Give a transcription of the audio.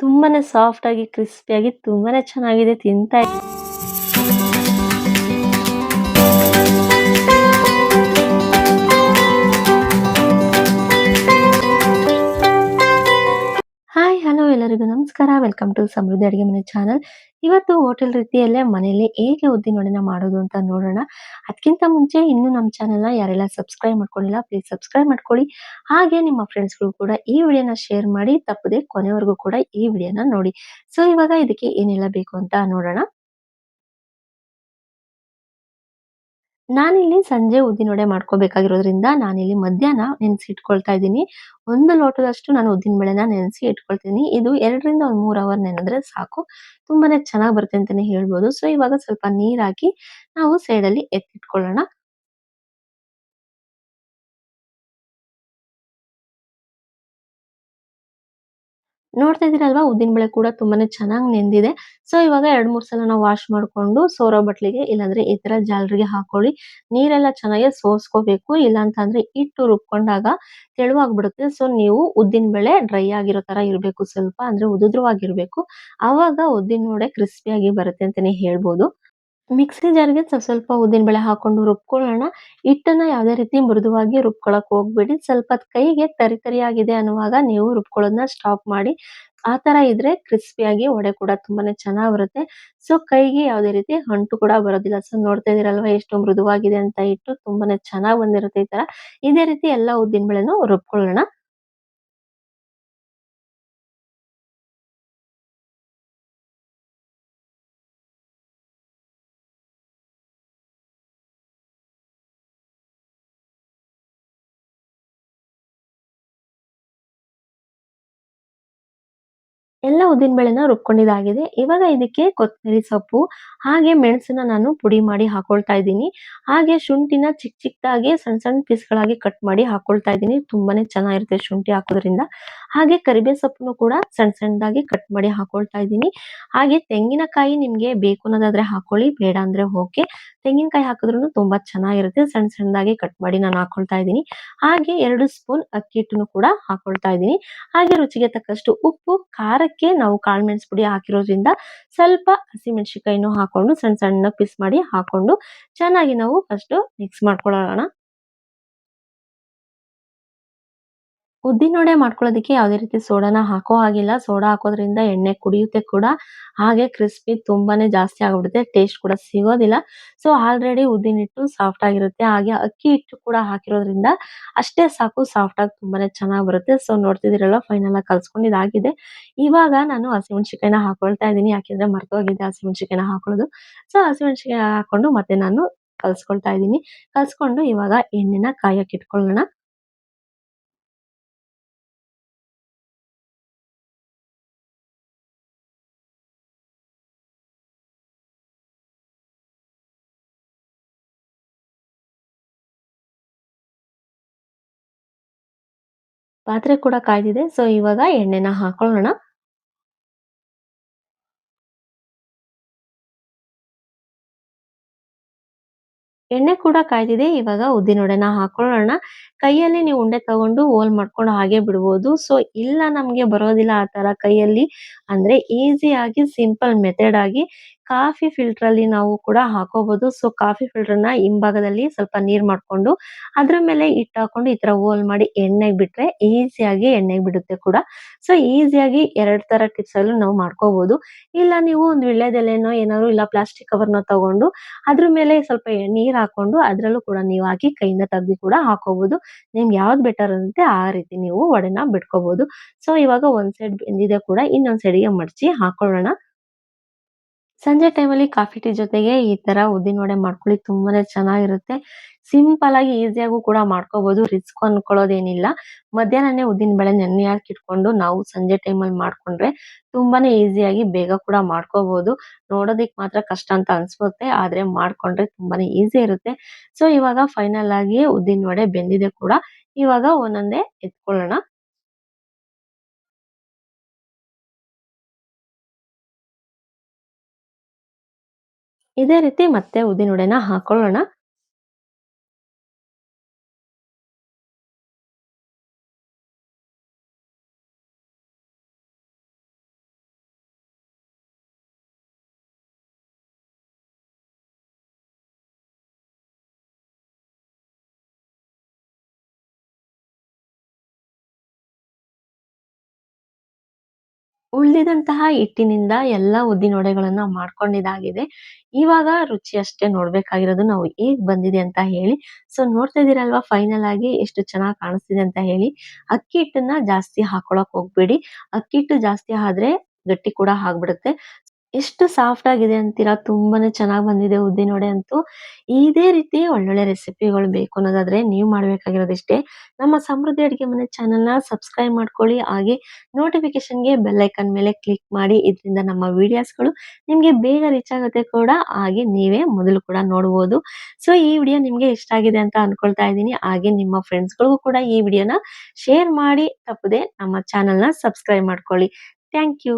ತುಂಬಾನೇ ಸಾಫ್ಟ್ ಆಗಿ ಕ್ರಿಸ್ಪಿಯಾಗಿ ತುಂಬಾನೇ ಚೆನ್ನಾಗಿದೆ ತಿಂತಾ ನಮಸ್ಕಾರ, ವೆಲ್ಕಮ್ ಟು ಸಮೃದ್ಧಿ ಅಡುಗೆ ಮನೆ ಚಾನಲ್. ಇವತ್ತು ಹೋಟೆಲ್ ರೀತಿಯಲ್ಲೇ ಮನೆಯಲ್ಲಿ ಹೇಗೆ ಉದ್ದಿನ ವಡೆನ ಮಾಡೋದು ಅಂತ ನೋಡೋಣ. ಅದಕ್ಕಿಂತ ಮುಂಚೆ ಇನ್ನು ನಮ್ಮ ಚಾನಲ್ನ ಯಾರೆಲ್ಲ ಸಬ್ಸ್ಕ್ರೈಬ್ ಮಾಡ್ಕೊಂಡಿಲ್ಲ ಪ್ಲೀಸ್ ಸಬ್ಸ್ಕ್ರೈಬ್ ಮಾಡ್ಕೊಳ್ಳಿ. ಹಾಗೆ ನಿಮ್ಮ ಫ್ರೆಂಡ್ಸ್ಗಳು ಕೂಡ ಈ ವಿಡಿಯೋನ ಶೇರ್ ಮಾಡಿ, ತಪ್ಪದೆ ಕೊನೆವರೆಗೂ ಕೂಡ ಈ ವಿಡಿಯೋನ ನೋಡಿ. ಸೊ ಇವಾಗ ಇದಕ್ಕೆ ಏನೆಲ್ಲ ಬೇಕು ಅಂತ ನೋಡೋಣ. ನಾನಿಲ್ಲಿ ಸಂಜೆ ಉದ್ದಿನವಡೆ ಮಾಡ್ಕೋಬೇಕಾಗಿರೋದ್ರಿಂದ ನಾನಿಲ್ಲಿ ಮಧ್ಯಾಹ್ನ ನೆನೆಸಿ ಇಟ್ಕೊಳ್ತಾ ಇದ್ದೀನಿ. ಒಂದು ಲೋಟದಷ್ಟು ನಾನು ಉದ್ದಿನ ಬೆಳೆನ ನೆನೆಸಿ ಇಟ್ಕೊಳ್ತೀನಿ. ಇದು ಎರಡರಿಂದ ಒಂದು ಮೂರು ಅವರ್ ನೆನೆದ್ರೆ ಸಾಕು. ತುಂಬಾನೇ ಚೆನ್ನಾಗಿ ಬರುತ್ತೆ ಅಂತಾನೆ ಹೇಳ್ಬೋದು. ಸೊ ಇವಾಗ ಸ್ವಲ್ಪ ನೀರ್ ಹಾಕಿ ನಾವು ಸೈಡಲ್ಲಿ ಎತ್ತಿಟ್ಕೊಳ್ಳೋಣ. ನೋಡ್ತಾ ಇದ್ದೀರಲ್ವಾ ಬೆಳೆ ಕೂಡ ತುಂಬಾನೇ ಚೆನ್ನಾಗಿ ನೆಂದಿದೆ. ಸೊ ಇವಾಗ ಎರಡ್ ಮೂರ್ ಸಲ ನಾವು ವಾಶ್ ಮಾಡ್ಕೊಂಡು ಸೋರೋ ಬಟ್ಲಿಗೆ ಇಲ್ಲಾಂದ್ರೆ ಈ ತರ ಜಾಲರಿಗೆ ಹಾಕೊಳ್ಳಿ. ನೀರೆಲ್ಲ ಚೆನ್ನಾಗಿ ಸೋಸ್ಕೋಬೇಕು. ಇಲ್ಲ ಅಂತಂದ್ರೆ ಹಿಟ್ಟು ರುಬ್ಕೊಂಡಾಗ ತೆಳುವಾಗ್ಬಿಡುತ್ತೆ. ಸೊ ನೀವು ಉದ್ದಿನ ಬೆಳೆ ಡ್ರೈ ಆಗಿರೋ ತರ ಇರಬೇಕು. ಸ್ವಲ್ಪ ಅಂದ್ರೆ ಉದುದ್ರವಾಗಿರ್ಬೇಕು. ಅವಾಗ ಉದ್ದಿನ ವಡೆ ಕ್ರಿಸ್ಪಿಯಾಗಿ ಬರುತ್ತೆ ಅಂತಾನೆ ಹೇಳ್ಬೋದು. ಮಿಕ್ಸಿ ಜಾರ್ಗೆ ಸ್ವಲ್ಪ ಸ್ವಲ್ಪ ಉದ್ದಿನ ಬೇಳೆ ಹಾಕೊಂಡು ರುಬ್ಕೊಳ್ಳೋಣ. ಹಿಟ್ಟನ್ನ ಯಾವುದೇ ರೀತಿ ಮೃದುವಾಗಿ ರುಬ್ಕೊಳಕ್ ಹೋಗ್ಬೇಡಿ. ಸ್ವಲ್ಪ ಕೈಗೆ ತರಿ ತರಿಯಾಗಿದೆ ಅನ್ನುವಾಗ ನೀವು ರುಬ್ಕೊಳ್ಳೋದನ್ನ ಸ್ಟಾಪ್ ಮಾಡಿ. ಆ ತರ ಇದ್ರೆ ಕ್ರಿಸ್ಪಿಯಾಗಿ ವಡೆ ಕೂಡ ತುಂಬಾನೇ ಚೆನ್ನಾಗಿ ಬರುತ್ತೆ. ಸೊ ಕೈಗೆ ಯಾವುದೇ ರೀತಿ ಹಂಟು ಕೂಡ ಬರೋದಿಲ್ಲ. ಸೊ ನೋಡ್ತಾ ಇದೀರಲ್ವಾ ಎಷ್ಟು ಮೃದುವಾಗಿದೆ ಅಂತ ಇಟ್ಟು ತುಂಬಾನೇ ಚೆನ್ನಾಗಿ ಬಂದಿರುತ್ತೆ ಈ ತರ. ಇದೇ ರೀತಿ ಎಲ್ಲಾ ಉದ್ದಿನ ಬೇಳೆನೂ ರುಬ್ಕೊಳ್ಳೋಣ. ಎಲ್ಲ ಉದ್ದಿನ ಬೇಳೆನ ರುಬ್ಕೊಂಡಿದ್ದಾಗಿದೆ. ಇವಾಗ ಇದಕ್ಕೆ ಕೊತ್ತಂಬರಿ ಸೊಪ್ಪು, ಹಾಗೆ ಮೆಣಸನ್ನ ನಾನು ಪುಡಿ ಮಾಡಿ ಹಾಕೊಳ್ತಾ ಇದ್ದೀನಿ. ಹಾಗೆ ಶುಂಠಿನ ಚಿಕ್ಕ ಚಿಕ್ಕದಾಗಿ ಸಣ್ಣ ಸಣ್ಣ ಪೀಸ್ಗಳಾಗಿ ಕಟ್ ಮಾಡಿ ಹಾಕೊಳ್ತಾ ಇದ್ದೀನಿ. ತುಂಬಾನೇ ಚೆನ್ನಾಗಿರುತ್ತೆ ಶುಂಠಿ ಹಾಕೋದ್ರಿಂದ. ಹಾಗೆ ಕರಿಬೇವು ಸೊಪ್ಪನ್ನು ಕೂಡ ಸಣ್ಣ ಸಣ್ಣದಾಗಿ ಕಟ್ ಮಾಡಿ ಹಾಕೊಳ್ತಾ ಇದ್ದೀನಿ. ಹಾಗೆ ತೆಂಗಿನಕಾಯಿ ನಿಮ್ಗೆ ಬೇಕು ಅನ್ನೋದಾದ್ರೆ ಹಾಕೊಳ್ಳಿ, ಬೇಡ ಅಂದ್ರೆ ಓಕೆ. ತೆಂಗಿನಕಾಯಿ ಹಾಕಿದ್ರು ತುಂಬಾ ಚೆನ್ನಾಗಿರುತ್ತೆ. ಸಣ್ಣ ಸಣ್ಣದಾಗಿ ಕಟ್ ಮಾಡಿ ನಾನು ಹಾಕೊಳ್ತಾ ಇದ್ದೀನಿ. ಹಾಗೆ ಎರಡು ಸ್ಪೂನ್ ಅಕ್ಕಿ ಹಿಟ್ಟನ್ನು ಕೂಡ ಹಾಕೊಳ್ತಾ ಇದ್ದೀನಿ. ಹಾಗೆ ರುಚಿಗೆ ತಕ್ಕಷ್ಟು ಉಪ್ಪು, ಖಾರಕ್ಕೆ ನಾವು ಕಾಳುಮೆಣಸು ಪುಡಿ ಹಾಕಿರೋದ್ರಿಂದ ಸ್ವಲ್ಪ ಹಸಿಮೆಣಸಿನಕಾಯಿನೂ ಹಾಕೊಂಡು ಸಣ್ಣ ಸಣ್ಣ ಪೀಸ್ ಮಾಡಿ ಹಾಕೊಂಡು ಚೆನ್ನಾಗಿ ನಾವು ಫಸ್ಟ್ ಮಿಕ್ಸ್ ಮಾಡ್ಕೊಳ್ಳೋಣ. ಉದ್ದಿನವಡೆ ಮಾಡ್ಕೊಳ್ಳೋದಕ್ಕೆ ಯಾವುದೇ ರೀತಿ ಸೋಡಾನ ಹಾಕೋ ಹಾಗಿಲ್ಲ. ಸೋಡಾ ಹಾಕೋದ್ರಿಂದ ಎಣ್ಣೆ ಕುಡಿಯುತ್ತೆ ಕೂಡ. ಹಾಗೆ ಕ್ರಿಸ್ಪಿ ತುಂಬಾನೇ ಜಾಸ್ತಿ ಆಗ್ಬಿಡುತ್ತೆ. ಟೇಸ್ಟ್ ಕೂಡ ಸಿಗೋದಿಲ್ಲ. ಸೊ ಆಲ್ರೆಡಿ ಉದ್ದಿನ ಹಿಟ್ಟು ಸಾಫ್ಟ್ ಆಗಿರುತ್ತೆ. ಹಾಗೆ ಅಕ್ಕಿ ಹಿಟ್ಟು ಕೂಡ ಹಾಕಿರೋದ್ರಿಂದ ಅಷ್ಟೇ ಸಾಕು ಸಾಫ್ಟ್ ಆಗಿ ತುಂಬಾನೇ ಚೆನ್ನಾಗಿ ಬರುತ್ತೆ. ಸೊ ನೋಡ್ತಿದಿರಲ್ಲ ಫೈನಲ್ ಆಗಿ ಕಲ್ಸ್ಕೊಂಡಿದ್ದಾಗಿದೆ ಇವಾಗ ನಾನು ಹಸಿಮೆಣಸಿಕಾಯಿನ ಹಾಕೊಳ್ತಾ ಇದ್ದೀನಿ. ಯಾಕೆಂದ್ರೆ ಮರ್ತೋಗಿದ್ದೆ ಹಸಿಮೆಣಸಿಕಾಯಿನ ಹಾಕೊಳ್ಳೋದು. ಸೊ ಹಸಿಮೆಣಸಿಕಾಯಿ ಹಾಕೊಂಡು ಮತ್ತೆ ನಾನು ಕಲ್ಸ್ಕೊಳ್ತಾ ಇದ್ದೀನಿ. ಕಲ್ಸ್ಕೊಂಡು ಇವಾಗ ಎಣ್ಣೆನ ಕಾಯಕ್ಕೆ ಇಟ್ಕೊಳ್ಳೋಣ. ಪಾತ್ರೆ ಕೂಡ ಕಾಯ್ದಿದೆ. ಸೊ ಇವಾಗ ಎಣ್ಣೆನ ಹಾಕೊಳ್ಳೋಣ. ಎಣ್ಣೆ ಕೂಡ ಕಾಯ್ದಿದೆ. ಇವಾಗ ಉದ್ದಿನೊಡೆನ ಹಾಕೊಳ್ಳೋಣ. ಕೈಯಲ್ಲಿ ನೀವು ಉಂಡೆ ತಗೊಂಡು ಹೋಲ್ ಮಾಡ್ಕೊಂಡು ಹಾಗೆ ಬಿಡ್ಬೋದು. ಸೊ ಇಲ್ಲ ನಮ್ಗೆ ಬರೋದಿಲ್ಲ ಆ ತರ ಕೈಯಲ್ಲಿ. ಅಂದ್ರೆ ಈಸಿ ಆಗಿ ಸಿಂಪಲ್ ಮೆಥಡ್ ಆಗಿ ಕಾಫಿ ಫಿಲ್ಟರ್ ಅಲ್ಲಿ ನಾವು ಕೂಡ ಹಾಕೋಬಹುದು ಸೊ, ಕಾಫಿ ಫಿಲ್ಟರ್ನ ಹಿಂಭಾಗದಲ್ಲಿ ಸ್ವಲ್ಪ ನೀರ್ ಮಾಡ್ಕೊಂಡು, ಅದ್ರ ಮೇಲೆ ಹಿಟ್ಟು ಹಾಕೊಂಡು ಈ ತರ ಹೋಲ್ ಮಾಡಿ ಎಣ್ಣೆಗೆ ಬಿಟ್ರೆ ಈಸಿಯಾಗಿ ಎಣ್ಣೆಗೆ ಬಿಡುತ್ತೆ ಕೂಡ. ಸೊ, ಈಸಿಯಾಗಿ ಎರಡ್ ತರ ಟಿಪ್ಸ್ ಅಲ್ಲೂ ನಾವು ಮಾಡ್ಕೋಬಹುದು ಇಲ್ಲ ನೀವು ಒಂದು ವಿಳ್ಯದೆಲೆನೋ ಏನಾದ್ರು, ಇಲ್ಲ ಪ್ಲಾಸ್ಟಿಕ್ ಕವರ್ನ ತಗೊಂಡು ಅದ್ರ ಮೇಲೆ ಸ್ವಲ್ಪ ನೀರ್ ಹಾಕೊಂಡು ಅದ್ರಲ್ಲೂ ಕೂಡ ನೀವು ಹಾಕಿ ಕೈಯಿಂದ ತೆಗ್ದು ಕೂಡ ಹಾಕೋಬಹುದು ನಿಮ್ಗೆ ಯಾವ್ದು ಬೆಟರ್ ಅಂತೆ ಆ ರೀತಿ ನೀವು ಒಡೆನ ಬಿಟ್ಕೋಬಹುದು ಸೊ, ಇವಾಗ ಒಂದ್ ಸೈಡ್ ಬೆಂದಿದೆ ಕೂಡ, ಇನ್ನೊಂದ್ ಸೈಡ್ಗೆ ಮಡಚಿ ಹಾಕೊಳ್ಳೋಣ. ಸಂಜೆ ಟೈಮಲ್ಲಿ ಕಾಫಿ ಟೀ ಜೊತೆಗೆ ಈ ತರ ಉದ್ದಿನ ವಡೆ ಮಾಡ್ಕೊಳ್ಳಿ, ತುಂಬಾನೇ ಚೆನ್ನಾಗಿರುತ್ತೆ. ಸಿಂಪಲ್ ಆಗಿ ಈಸಿಯಾಗೂ ಕೂಡ ಮಾಡ್ಕೋಬಹುದು ರಿಸ್ಕ್ ಅನ್ಕೊಳ್ಳೋದೇನಿಲ್ಲ. ಮಧ್ಯಾಹ್ನನೇ ಉದ್ದಿನ ಬೇಳೆ ನೆನೆ ಇಟ್ಕೊಂಡು ನಾವು ಸಂಜೆ ಟೈಮಲ್ಲಿ ಮಾಡ್ಕೊಂಡ್ರೆ ತುಂಬಾನೇ ಈಸಿಯಾಗಿ ಬೇಗ ಕೂಡ ಮಾಡ್ಕೋಬಹುದು ನೋಡೋದಿಕ್ ಮಾತ್ರ ಕಷ್ಟ ಅಂತ ಅನ್ಸುತ್ತೆ, ಆದ್ರೆ ಮಾಡ್ಕೊಂಡ್ರೆ ತುಂಬಾನೇ ಈಸಿ ಇರುತ್ತೆ. ಸೊ ಇವಾಗ ಫೈನಲ್ ಆಗಿ ಉದ್ದಿನ ವಡೆ ಬೆಂದಿದೆ ಕೂಡ. ಇವಾಗ ಒಂದೊಂದೇ ಎತ್ಕೊಳ್ಳೋಣ. ಇದೇ ರೀತಿ ಮತ್ತೆ ಉದ್ದಿನವಡೆನ ಹಾಕೊಳ್ಳೋಣ. ಉಳಿದಿದಂತಹ ಹಿಟ್ಟಿನಿಂದ ಎಲ್ಲ ಉದ್ದಿನವಡೆಗಳನ್ನ ಮಾಡ್ಕೊಂಡಿದ್ದಾಗಿದೆ. ಇವಾಗ ರುಚಿ ಅಷ್ಟೇ ನೋಡ್ಬೇಕಾಗಿರೋದು ನಾವು ಹೇಗ್ ಬಂದಿದೆ ಅಂತ ಹೇಳಿ. ಸೊ ನೋಡ್ತಾ ಇದ್ದೀರಲ್ವಾ ಫೈನಲ್ ಆಗಿ ಎಷ್ಟು ಚೆನ್ನಾಗಿ ಕಾಣಿಸ್ತಿದೆ ಅಂತ ಹೇಳಿ. ಅಕ್ಕಿ ಹಿಟ್ಟನ್ನ ಜಾಸ್ತಿ ಹಾಕೊಳಕ್ ಹೋಗ್ಬೇಡಿ. ಅಕ್ಕಿ ಹಿಟ್ಟು ಜಾಸ್ತಿ ಆದ್ರೆ ಗಟ್ಟಿ ಕೂಡ ಆಗ್ಬಿಡುತ್ತೆ. ಎಷ್ಟು ಸಾಫ್ಟ್ ಆಗಿದೆ ಅಂತೀರಾ? ತುಂಬಾನೇ ಚೆನ್ನಾಗಿ ಬಂದಿದೆ ಉದ್ದಿನವಡೆ ಅಂತೂ. ಇದೇ ರೀತಿ ಒಳ್ಳೊಳ್ಳೆ ರೆಸಿಪಿಗಳು ಬೇಕು ಅನ್ನೋದಾದ್ರೆ ನೀವು ಮಾಡ್ಬೇಕಾಗಿರೋದಿಷ್ಟೇ. ನಮ್ಮ ಸಮೃದ್ಧಿ ಅಡುಗೆ ಮನೆ ಚಾನೆಲ್‌ನ ಸಬ್ಸ್ಕ್ರೈಬ್ ಮಾಡ್ಕೊಳ್ಳಿ. ಹಾಗೆ ನೋಟಿಫಿಕೇಷನ್‌ಗೆ ಬೆಲ್ ಐಕನ್ ಮೇಲೆ ಕ್ಲಿಕ್ ಮಾಡಿ. ಇದರಿಂದ ನಮ್ಮ ವಿಡಿಯೋಸ್‌ಗಳು ನಿಮ್ಗೆ ಬೇಗ ರೀಚ್ ಆಗುತ್ತೆ ಕೂಡ. ಹಾಗೆ ನೀವೇ ಮೊದಲು ಕೂಡ ನೋಡಬಹುದು ಸೊ, ಈ ವಿಡಿಯೋ ನಿಮ್ಗೆ ಇಷ್ಟ ಆಗಿದೆ ಅಂತ ಅನ್ಕೊಳ್ತಾ ಇದ್ದೀನಿ. ಹಾಗೆ ನಿಮ್ಮ ಫ್ರೆಂಡ್ಸ್‌ಗಳಿಗೂ ಕೂಡ ಈ ವಿಡಿಯೋನ ಶೇರ್ ಮಾಡಿ ತಪ್ಪದೆ ನಮ್ಮ ಚಾನೆಲ್‌ನ ಸಬ್ಸ್ಕ್ರೈಬ್ ಮಾಡ್ಕೊಳ್ಳಿ. Thank you.